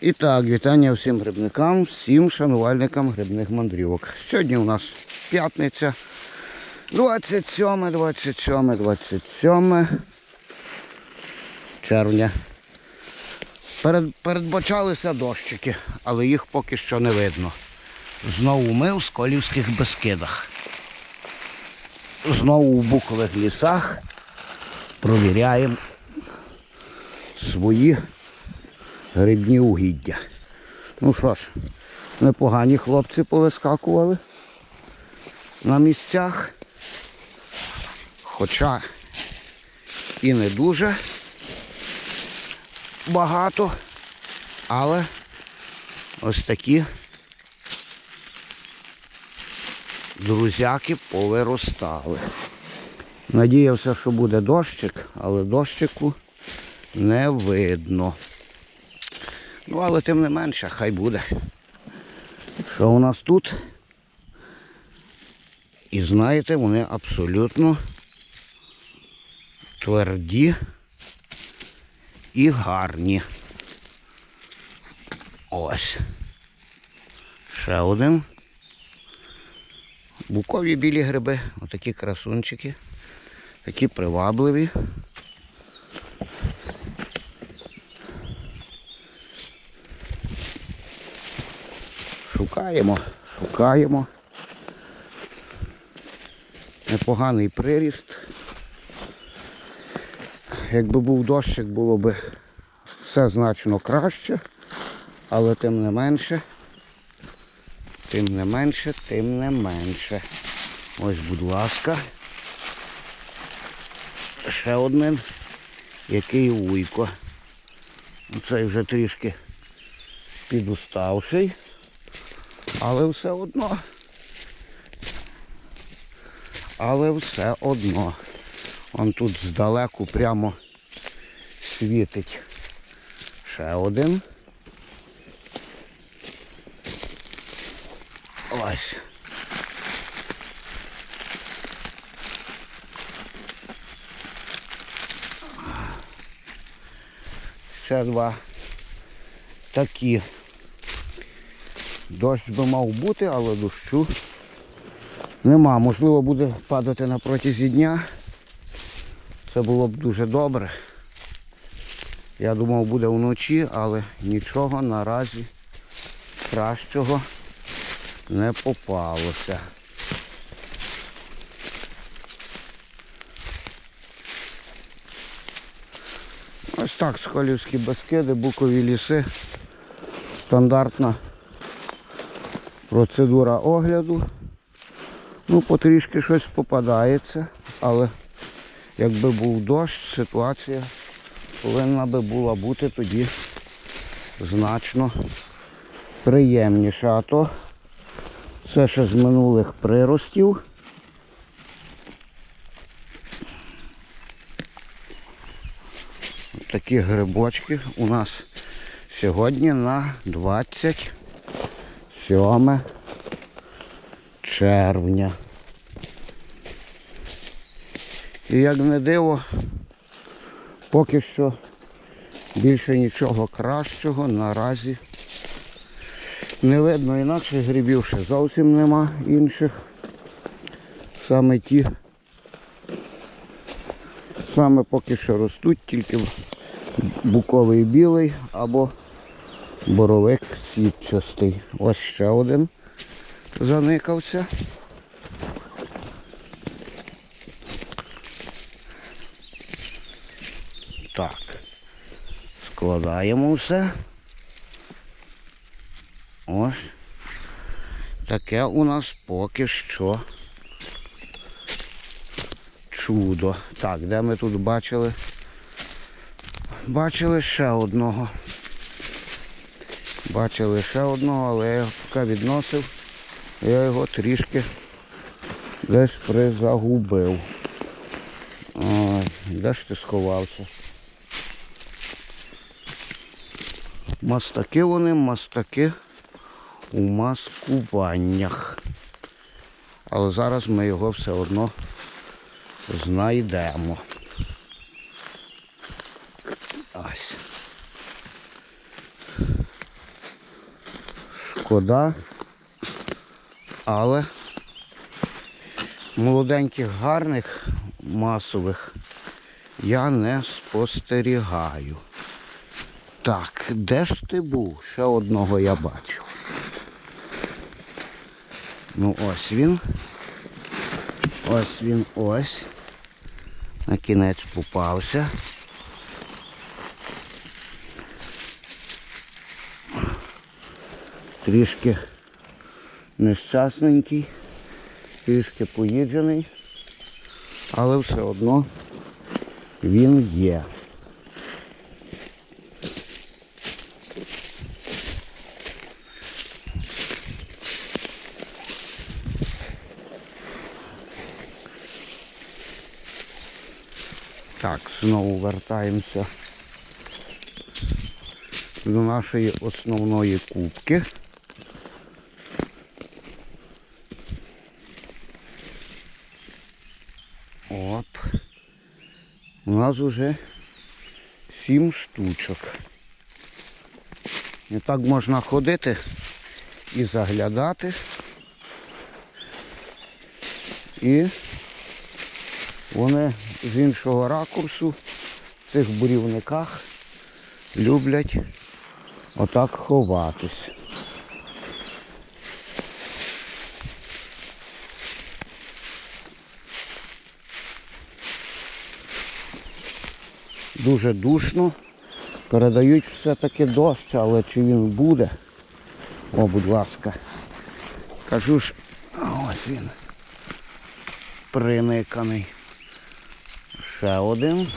І так, вітання всім грибникам, всім шанувальникам грибних мандрівок. Сьогодні у нас п'ятниця. 27, 27, 27 червня. Перед, передбачалися дощики, але їх поки що не видно. Знову ми в Сколівських Бескидах. Знову в букових лісах провіряємо свої грибні угіддя. Ну що ж, непогані хлопці повискакували на місцях. Хоча і не дуже багато, але ось такі друзяки повиростали. Надіявся, що буде дощик, але дощику не видно. Ну, але тим не менше, хай буде. Що у нас тут? І знаєте, вони абсолютно тверді і гарні. Ось. Ще один. Букові білі гриби, отакі красунчики, такі привабливі. Шукаємо, шукаємо. Непоганий приріст. Якби був дощик, було б все значно краще, але тим не менше, тим не менше, тим не менше. Ось, будь ласка. Ще один, який уйко. Цей вже трішки підуставший. Але все одно. Але все одно. Он тут здалеку прямо світить ще один. Ось. Ще два такі. Дощ би мав бути, але дощу нема. Можливо, буде падати на протязі дня. Це було б дуже добре. Я думав, буде вночі, але нічого наразі кращого не попалося. Ось так, Сколівські Бескиди, букові ліси. Стандартна процедура огляду. Ну, потрішки щось попадається, але якби був дощ, ситуація повинна би була бути тоді значно приємніша. А то це ще з минулих приростів. Такі грибочки у нас сьогодні на 27 червня. І як не диво, поки що більше нічого кращого наразі не видно, інакше грибів ще зовсім нема інших. Саме ті, саме поки що ростуть, тільки буковий білий або боровик сітчастий. Ось ще один заникався. Так. Складаємо все. Ось. Таке у нас поки що чудо. Так, де ми тут бачили? Бачили ще одного. Бачили ще одного, але я його поки відносив. Я його трішки десь призагубив. Ой, де ж ти сховався? Мастаки вони, мастаки у маскуваннях. Але зараз ми його все одно знайдемо. Ось. Шкода. Але молоденьких, гарних, масових я не спостерігаю. Так, де ж ти був? Ще одного я бачив. Ну ось він. Ось він ось. На кінець попався. Трішки нещасненький, трішки поїджений, але все одно він є. Так, знову вертаємося до нашої основної кубки. У нас уже сім штучок. І так можна ходити і заглядати. І вони з іншого ракурсу в цих бурівниках люблять отак ховатись. Дуже душно. Передають все-таки дощ, але чи він буде? О, будь ласка. Кажу ж, ось він. Приниканий. Ще один.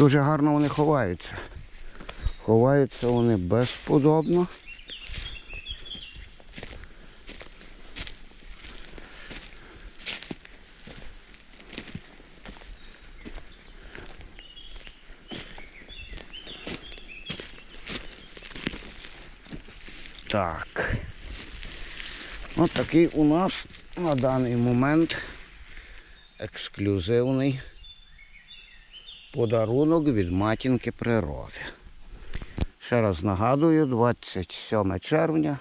Дуже гарно вони ховаються. Ховаються вони безподобно. Так. Ось такий у нас на даний момент ексклюзивний подарунок від матінки природи. Ще раз нагадую, 27 червня.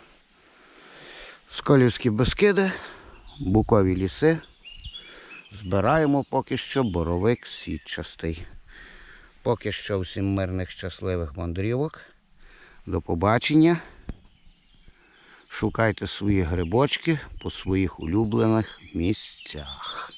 Сколівські Бескиди, Букові ліси. Збираємо поки що боровик сітчастий. Поки що всім мирних щасливих мандрівок. До побачення. Шукайте свої грибочки по своїх улюблених місцях.